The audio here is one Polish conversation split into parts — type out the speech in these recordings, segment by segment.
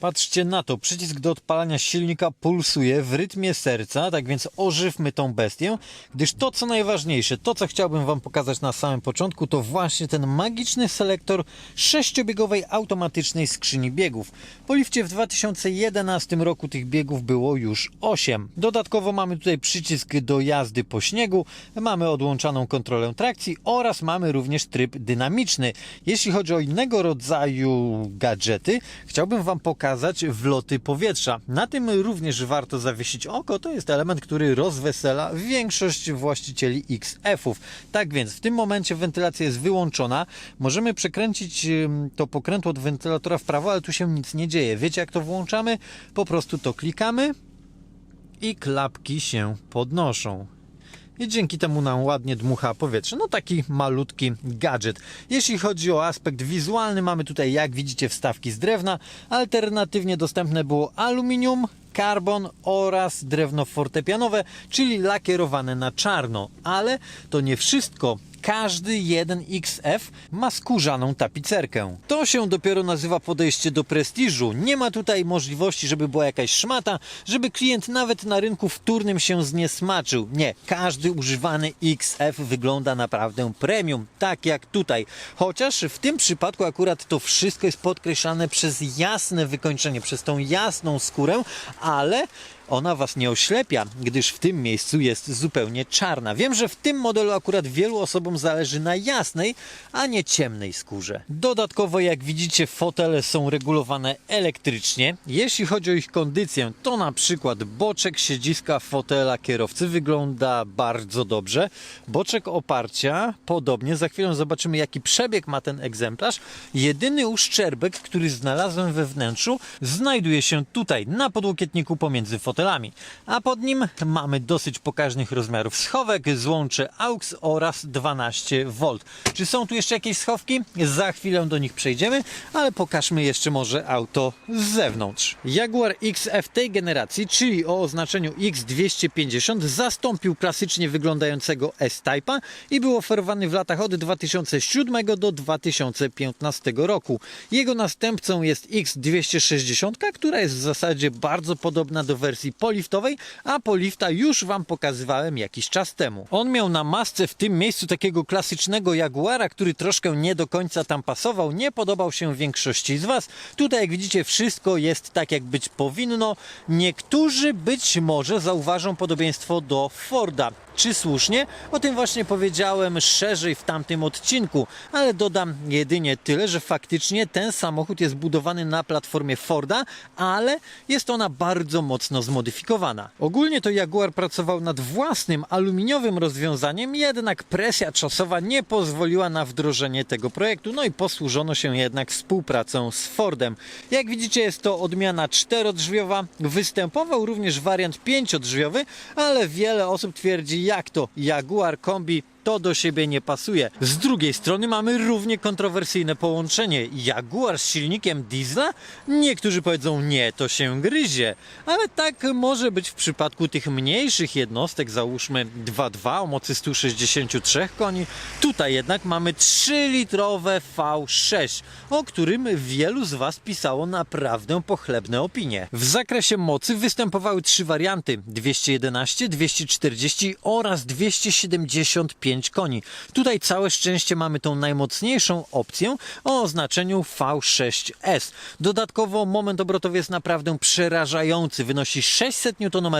Patrzcie na to, przycisk do odpalania silnika pulsuje w rytmie serca, tak więc ożywmy tą bestię, gdyż to co najważniejsze, to co chciałbym Wam pokazać na samym początku, to właśnie ten magiczny selektor sześciobiegowej automatycznej skrzyni biegów. Po lifcie w 2011 roku tych biegów było już 8. Dodatkowo mamy tutaj przycisk do jazdy po śniegu, mamy odłączaną kontrolę trakcji oraz mamy również tryb dynamiczny. Jeśli chodzi o innego rodzaju gadżety, chciałbym Wam pokazać wloty powietrza. Na tym również warto zawiesić oko. To jest element, który rozwesela większość właścicieli XF-ów. Tak więc w tym momencie wentylacja jest wyłączona. Możemy przekręcić to pokrętło od wentylatora w prawo, ale tu się nic nie dzieje. Wiecie jak to włączamy? Po prostu to klikamy i klapki się podnoszą. I dzięki temu nam ładnie dmucha powietrze. No taki malutki gadżet. Jeśli chodzi o aspekt wizualny, mamy tutaj jak widzicie wstawki z drewna. Alternatywnie dostępne było aluminium, karbon oraz drewno fortepianowe, czyli lakierowane na czarno. Ale to nie wszystko. Każdy jeden XF ma skórzaną tapicerkę. To się dopiero nazywa podejście do prestiżu. Nie ma tutaj możliwości, żeby była jakaś szmata, żeby klient nawet na rynku wtórnym się zniesmaczył. Nie, każdy używany XF wygląda naprawdę premium, tak jak tutaj. Chociaż w tym przypadku akurat to wszystko jest podkreślane przez jasne wykończenie, przez tą jasną skórę, ale ona Was nie oślepia, gdyż w tym miejscu jest zupełnie czarna. Wiem, że w tym modelu akurat wielu osobom zależy na jasnej, a nie ciemnej skórze. Dodatkowo, jak widzicie, fotele są regulowane elektrycznie. Jeśli chodzi o ich kondycję, to na przykład boczek siedziska fotela kierowcy wygląda bardzo dobrze. Boczek oparcia podobnie. Za chwilę zobaczymy, jaki przebieg ma ten egzemplarz. Jedyny uszczerbek, który znalazłem we wnętrzu, znajduje się tutaj, na podłokietniku pomiędzy fotelami. A pod nim mamy dosyć pokaźnych rozmiarów schowek, złącze AUX oraz 12V. Czy są tu jeszcze jakieś schowki? Za chwilę do nich przejdziemy, ale pokażmy jeszcze może auto z zewnątrz. Jaguar XF tej generacji, czyli o oznaczeniu X250, zastąpił klasycznie wyglądającego S-Type'a i był oferowany w latach od 2007 do 2015 roku. Jego następcą jest X260, która jest w zasadzie bardzo podobna do wersji poliftowej, a polifta już Wam pokazywałem jakiś czas temu. On miał na masce w tym miejscu takiego klasycznego Jaguara, który troszkę nie do końca tam pasował, nie podobał się większości z Was. Tutaj jak widzicie wszystko jest tak jak być powinno. Niektórzy być może zauważą podobieństwo do Forda. Czy słusznie? O tym właśnie powiedziałem szerzej w tamtym odcinku, ale dodam jedynie tyle, że faktycznie ten samochód jest budowany na platformie Forda, ale jest ona bardzo mocno zmodyfikowana. Ogólnie to Jaguar pracował nad własnym aluminiowym rozwiązaniem, jednak presja czasowa nie pozwoliła na wdrożenie tego projektu, no i posłużono się jednak współpracą z Fordem. Jak widzicie jest to odmiana czterodrzwiowa, występował również wariant pięciodrzwiowy, ale wiele osób twierdzi jak to Jaguar kombi to do siebie nie pasuje. Z drugiej strony mamy równie kontrowersyjne połączenie Jaguar z silnikiem diesla. Niektórzy powiedzą nie, to się gryzie, ale tak może być w przypadku tych mniejszych jednostek, załóżmy 2.2 o mocy 163 koni. Tutaj jednak mamy 3-litrowe V6, o którym wielu z Was pisało naprawdę pochlebne opinie. W zakresie mocy występowały trzy warianty: 211, 240 oraz 275 koni. Tutaj całe szczęście mamy tą najmocniejszą opcję o oznaczeniu V6S. Dodatkowo moment obrotowy jest naprawdę przerażający. Wynosi 600 Nm,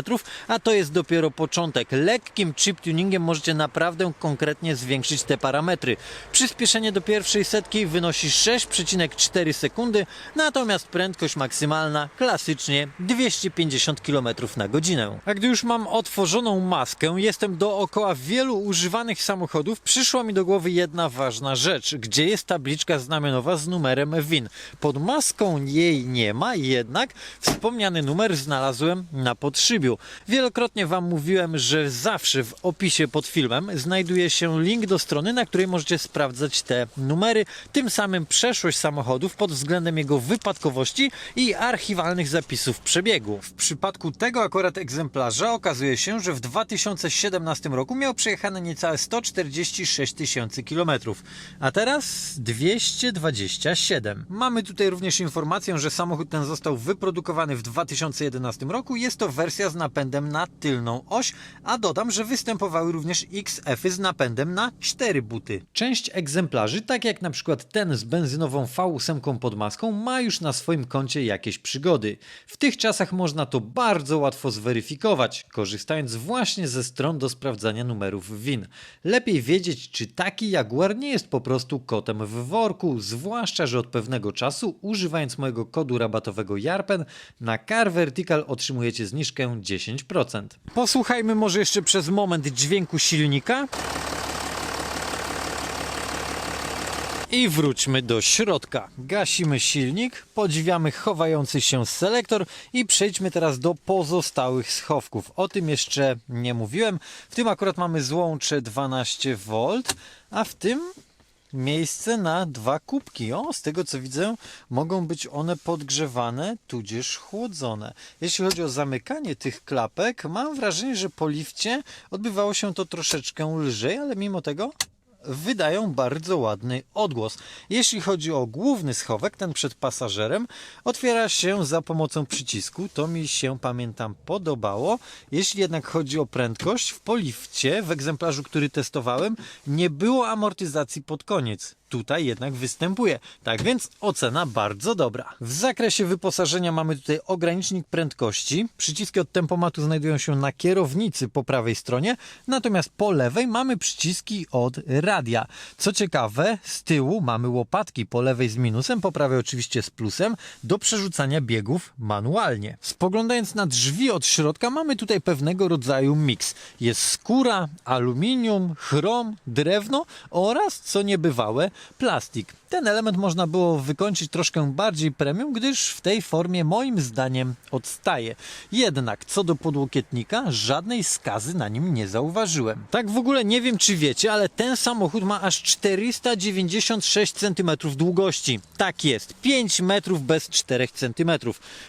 a to jest dopiero początek. Lekkim chip tuningiem możecie naprawdę konkretnie zwiększyć te parametry. Przyspieszenie do pierwszej setki wynosi 6,4 sekundy, natomiast prędkość maksymalna klasycznie 250 km na godzinę. A gdy już mam otworzoną maskę, jestem dookoła wielu używanych samochodów, przyszła mi do głowy jedna ważna rzecz. Gdzie jest tabliczka znamionowa z numerem WIN? Pod maską jej nie ma, jednak wspomniany numer znalazłem na podszybiu. Wielokrotnie Wam mówiłem, że zawsze w opisie pod filmem znajduje się link do strony, na której możecie sprawdzać te numery, tym samym przeszłość samochodów pod względem jego wypadkowości i archiwalnych zapisów przebiegu. W przypadku tego akurat egzemplarza okazuje się, że w 2017 roku miał przejechane niecałe 146 tysięcy kilometrów, a teraz 227. Mamy tutaj również informację, że samochód ten został wyprodukowany w 2011 roku. Jest to wersja z napędem na tylną oś, a dodam, że występowały również XF-y z napędem na 4 buty. Część egzemplarzy, tak jak na przykład ten z benzynową V8 pod maską, ma już na swoim koncie jakieś przygody. W tych czasach można to bardzo łatwo zweryfikować, korzystając właśnie ze stron do sprawdzania numerów WIN. Lepiej wiedzieć, czy taki Jaguar nie jest po prostu kotem w worku, zwłaszcza, że od pewnego czasu, używając mojego kodu rabatowego JARPEN, na Car Vertical otrzymujecie zniżkę 10%. Posłuchajmy może jeszcze przez moment dźwięku silnika. I wróćmy do środka. Gasimy silnik, podziwiamy chowający się selektor i przejdźmy teraz do pozostałych schowków. O tym jeszcze nie mówiłem. W tym akurat mamy złącze 12V, a w tym miejsce na dwa kubki. O, z tego co widzę, mogą być one podgrzewane, tudzież chłodzone. Jeśli chodzi o zamykanie tych klapek, mam wrażenie, że po lifcie odbywało się to troszeczkę lżej, ale mimo tego wydają bardzo ładny odgłos. Jeśli chodzi o główny schowek, ten przed pasażerem, otwiera się za pomocą przycisku. To mi się, pamiętam, podobało. Jeśli jednak chodzi o prędkość, w polifcie, w egzemplarzu, który testowałem, nie było amortyzacji pod koniec. Tutaj jednak występuje. Tak więc ocena bardzo dobra. W zakresie wyposażenia mamy tutaj ogranicznik prędkości. Przyciski od tempomatu znajdują się na kierownicy po prawej stronie, natomiast po lewej mamy przyciski od radia. Co ciekawe, z tyłu mamy łopatki po lewej z minusem, po prawej oczywiście z plusem, do przerzucania biegów manualnie. Spoglądając na drzwi od środka, mamy tutaj pewnego rodzaju miks. Jest skóra, aluminium, chrom, drewno oraz, co niebywałe, plastik. Ten element można było wykończyć troszkę bardziej premium, gdyż w tej formie moim zdaniem odstaje. Jednak co do podłokietnika, żadnej skazy na nim nie zauważyłem. Tak w ogóle nie wiem czy wiecie, ale ten samochód ma aż 496 cm długości. Tak jest, 5 metrów bez 4 cm.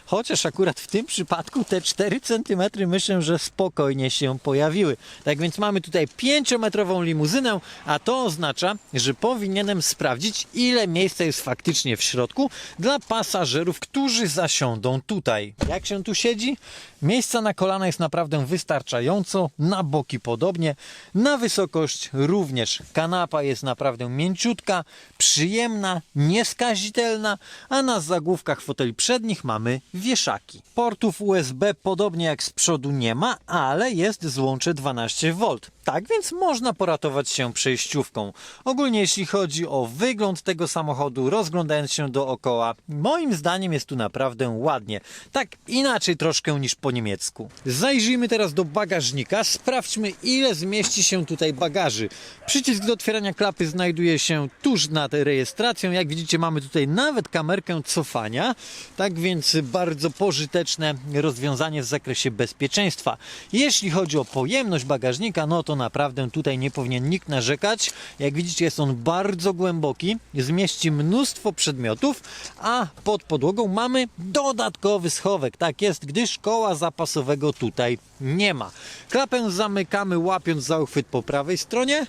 Chociaż akurat w tym przypadku te 4 cm myślę, że spokojnie się pojawiły. Tak więc mamy tutaj 5-metrową limuzynę, a to oznacza, że powinienem sprawdzić ile miejsca jest faktycznie w środku dla pasażerów, którzy zasiądą tutaj. Jak się tu siedzi? Miejsca na kolana jest naprawdę wystarczająco, na boki podobnie, na wysokość również. Kanapa jest naprawdę mięciutka, przyjemna, nieskazitelna, a na zagłówkach foteli przednich mamy wieszaki. Portów USB podobnie jak z przodu nie ma, ale jest złącze 12V. Tak więc można poratować się przejściówką. Ogólnie jeśli chodzi o wygląd tego samochodu, rozglądając się dookoła, moim zdaniem jest tu naprawdę ładnie. Tak inaczej troszkę niż po niemiecku. Zajrzyjmy teraz do bagażnika, sprawdźmy ile zmieści się tutaj bagaży. Przycisk do otwierania klapy znajduje się tuż nad rejestracją. Jak widzicie mamy tutaj nawet kamerkę cofania, tak więc bardzo pożyteczne rozwiązanie w zakresie bezpieczeństwa. Jeśli chodzi o pojemność bagażnika, no to naprawdę tutaj nie powinien nikt narzekać. Jak widzicie jest on bardzo głęboki, zmieści mnóstwo przedmiotów, a pod podłogą mamy dodatkowy schowek. Tak jest, gdyż koła zapasowego tutaj nie ma. Klapę zamykamy łapiąc za uchwyt po prawej stronie.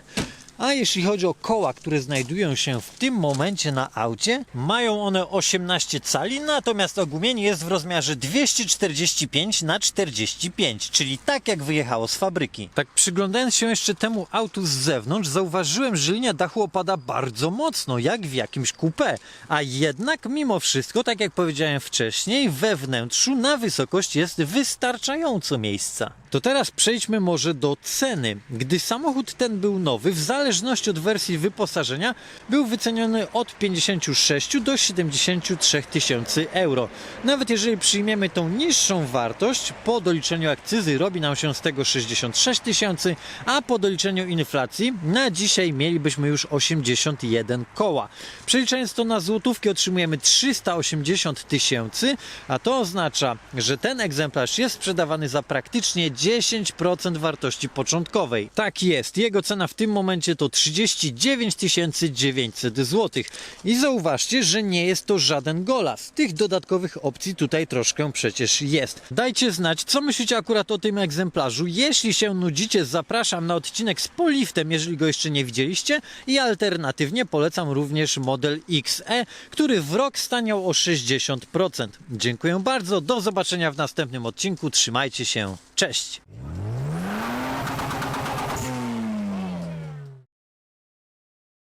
A jeśli chodzi o koła, które znajdują się w tym momencie na aucie, mają one 18 cali, natomiast ogumienie jest w rozmiarze 245 na 45, czyli tak jak wyjechało z fabryki. Tak przyglądając się jeszcze temu autu z zewnątrz, zauważyłem, że linia dachu opada bardzo mocno, jak w jakimś coupé, a jednak mimo wszystko, tak jak powiedziałem wcześniej, we wnętrzu na wysokość jest wystarczająco miejsca. To teraz przejdźmy może do ceny. Gdy samochód ten był nowy, w zależności od wersji wyposażenia, był wyceniony od 56 do 73 tysięcy euro. Nawet jeżeli przyjmiemy tą niższą wartość, po doliczeniu akcyzy robi nam się z tego 66 tysięcy, a po doliczeniu inflacji na dzisiaj mielibyśmy już 81 koła. Przeliczając to na złotówki otrzymujemy 380 tysięcy, a to oznacza, że ten egzemplarz jest sprzedawany za praktycznie 10% wartości początkowej. Tak jest, jego cena w tym momencie to 39 900 zł. I zauważcie, że nie jest to żaden golas. Tych dodatkowych opcji tutaj troszkę przecież jest. Dajcie znać, co myślicie akurat o tym egzemplarzu. Jeśli się nudzicie, zapraszam na odcinek z poliftem, jeżeli go jeszcze nie widzieliście. I alternatywnie polecam również model XE, który w rok staniał o 60%. Dziękuję bardzo, do zobaczenia w następnym odcinku. Trzymajcie się, Cześć!